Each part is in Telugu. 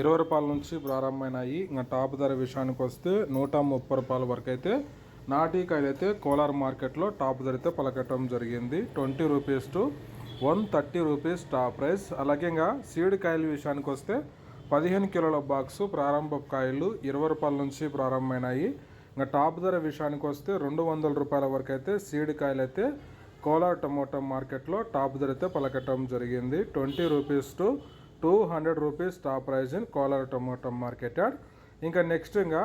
ఇరవై రూపాయల నుంచి ప్రారంభమైనాయి. ఇంకా టాప్ ధర విషయానికి వస్తే నూట ముప్పై రూపాయల వరకు అయితే నాటికాయలు అయితే కోలార్ మార్కెట్లో టాప్ ధర అయితే పలకటం జరిగింది. Twenty rupees to one thirty rupees top price. అలాగే ఇంకా సీడ్ కాయల విషయానికి వస్తే పదిహేను కిలోల బాక్సు ప్రారంభ కాయలు ఇరవై రూపాయల నుంచి ప్రారంభమైనాయి. ఇంకా టాప్ ధర విషయానికి వస్తే రెండు వందల రూపాయల వరకు అయితే సీడ్ కాయలు అయితే కోలార్ టమోటా మార్కెట్లో టాప్ ధర అయితే పలకటం జరిగింది. Twenty rupees to two hundred rupees top price in Kolar tomato market yard ఇంకా నెక్స్ట్ ఇంకా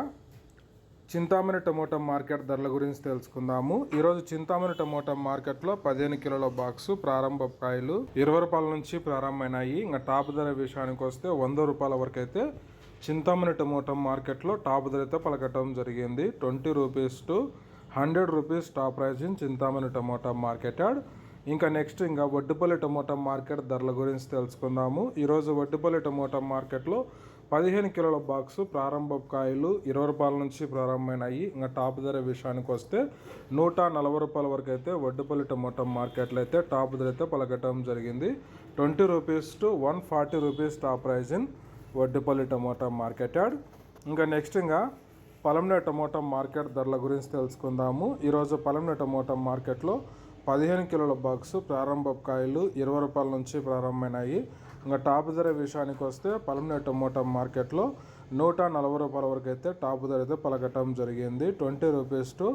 చింతామణి టమోటా మార్కెట్ ధరల గురించి తెలుసుకుందాము. ఈరోజు చింతామణి టమోటా మార్కెట్లో పదిహేను కిలోల బాక్స్ ప్రారంభ కాయలు ఇరవై రూపాయల నుంచి ప్రారంభమైనాయి. ఇంకా టాప్ ధర విషయానికి వస్తే వంద రూపాయల వరకు అయితే చింతామణి టమోటా మార్కెట్లో టాప్ ధర అయితే పలకటం జరిగింది. Twenty rupees to hundred rupees top price in Chintamani tomato market yard ఇంకా నెక్స్ట్ ఇంకా వడ్డుపల్లి టమోటా మార్కెట్ ధరల గురించి తెలుసుకుందాము. ఈరోజు వడ్డుపల్లి టమోటా మార్కెట్లో పదిహేను కిలోల బాక్స్ ప్రారంభ కాయలు ఇరవై రూపాయల నుంచి ప్రారంభమైనాయి. ఇంకా టాప్ ధర విషయానికి వస్తే నూట నలభై రూపాయల వరకు అయితే వడ్డుపల్లి టమోటా మార్కెట్లో అయితే టాప్ ధర అయితే పలకటం జరిగింది. Twenty rupees to one forty rupees top price in Vaddupalli tomato market yard. ఇంకా నెక్స్ట్ ఇంకా పలంనే టమోటా మార్కెట్ ధరల గురించి తెలుసుకుందాము. ఈరోజు పలంనే టమోటా మార్కెట్లో పదిహేను కిలోల బాక్సు ప్రారంభ కాయలు ఇరవై రూపాయల నుంచి ప్రారంభమైనాయి. ఇంకా టాప్ ధర విషయానికి వస్తే పలమనే టమోటా మార్కెట్లో నూట నలభై రూపాయల వరకు అయితే టాప్ ధర అయితే పలకటం జరిగింది. Twenty rupees to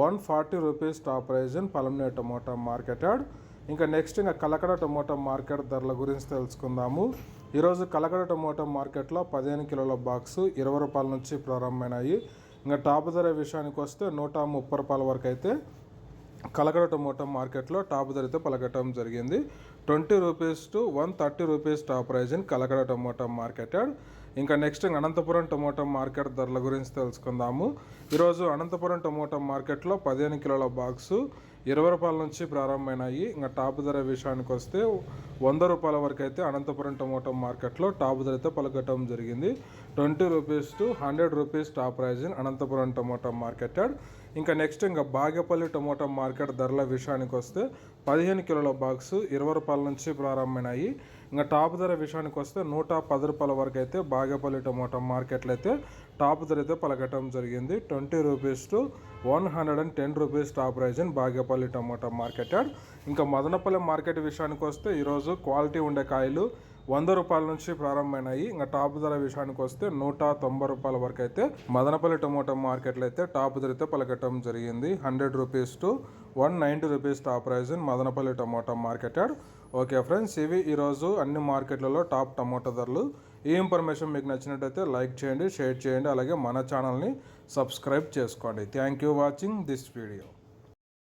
one forty rupees top price in Palamaner tomato market yard. ఇంకా నెక్స్ట్ ఇంకా కలకడ టమోటా మార్కెట్ ధరల గురించి తెలుసుకుందాము. ఈరోజు కలకడ టమోటా మార్కెట్లో పదిహేను కిలోల బాక్స్ ఇరవై రూపాయల నుంచి ప్రారంభమైనాయి. ఇంకా టాప్ ధర విషయానికి వస్తే నూట ముప్పై రూపాయల వరకు అయితే కలకడ టమోటా మార్కెట్లో టాప్ ధరతో పలకటం జరిగింది. Twenty rupees to one thirty rupees top price in Kalakada tomato market ఇంకా నెక్స్ట్ అనంతపురం టొమాటో మార్కెట్ ధరల గురించి తెలుసుకుందాము. ఈరోజు అనంతపురం టొమాటో మార్కెట్లో పదిహేను కిలోల బాక్సు ఇరవై రూపాయల నుంచి ప్రారంభమైనాయి. ఇంకా టాప్ ధర విషయానికి వస్తే వంద రూపాయల వరకు అయితే అనంతపురం టమోటా మార్కెట్లో టాప్ ధర అయితే పలకటం జరిగింది. Twenty rupees to hundred rupees top price in Anantapuram tomato market ఇంకా నెక్స్ట్ ఇంకా బాగేపల్లి టమోటా మార్కెట్ ధరల విషయానికి వస్తే పదిహేను కిలోల బాక్సు ఇరవై రూపాయల నుంచి ప్రారంభమైనాయి. ఇంకా టాప్ ధర విషయానికి వస్తే నూట పది రూపాయల వరకు అయితే బాగేపల్లి టమోటా మార్కెట్లో అయితే టాప్ ధర అయితే పలకటం జరిగింది. Twenty rupees to one hundred and ten rupees top price in Bagepalli tomato market ఇంకా మదనపల్లి మార్కెట్ విషయానికి వస్తే ఈరోజు క్వాలిటీ ఉండే కాయలు వంద రూపాయల నుంచి ప్రారంభమైనాయి. ఇంకా టాప్ ధర విషయానికి వస్తే నూట తొంభై రూపాయల వరకు అయితే మదనపల్లి టమోటా మార్కెట్లో అయితే టాప్ ధరతో పలకటం జరిగింది. Hundred rupees to one ninety rupees top price in Madanapalli tomato market okay friends ఇవి ఈరోజు అన్ని మార్కెట్లలో టాప్ టమోటా ధరలు. ఈ ఇన్ఫర్మేషన్ మీకు నచ్చినట్టయితే లైక్ చేయండి షేర్ చేయండి అలాగే మన ఛానల్ని సబ్స్క్రైబ్ చేసుకోండి. Thank you watching this video.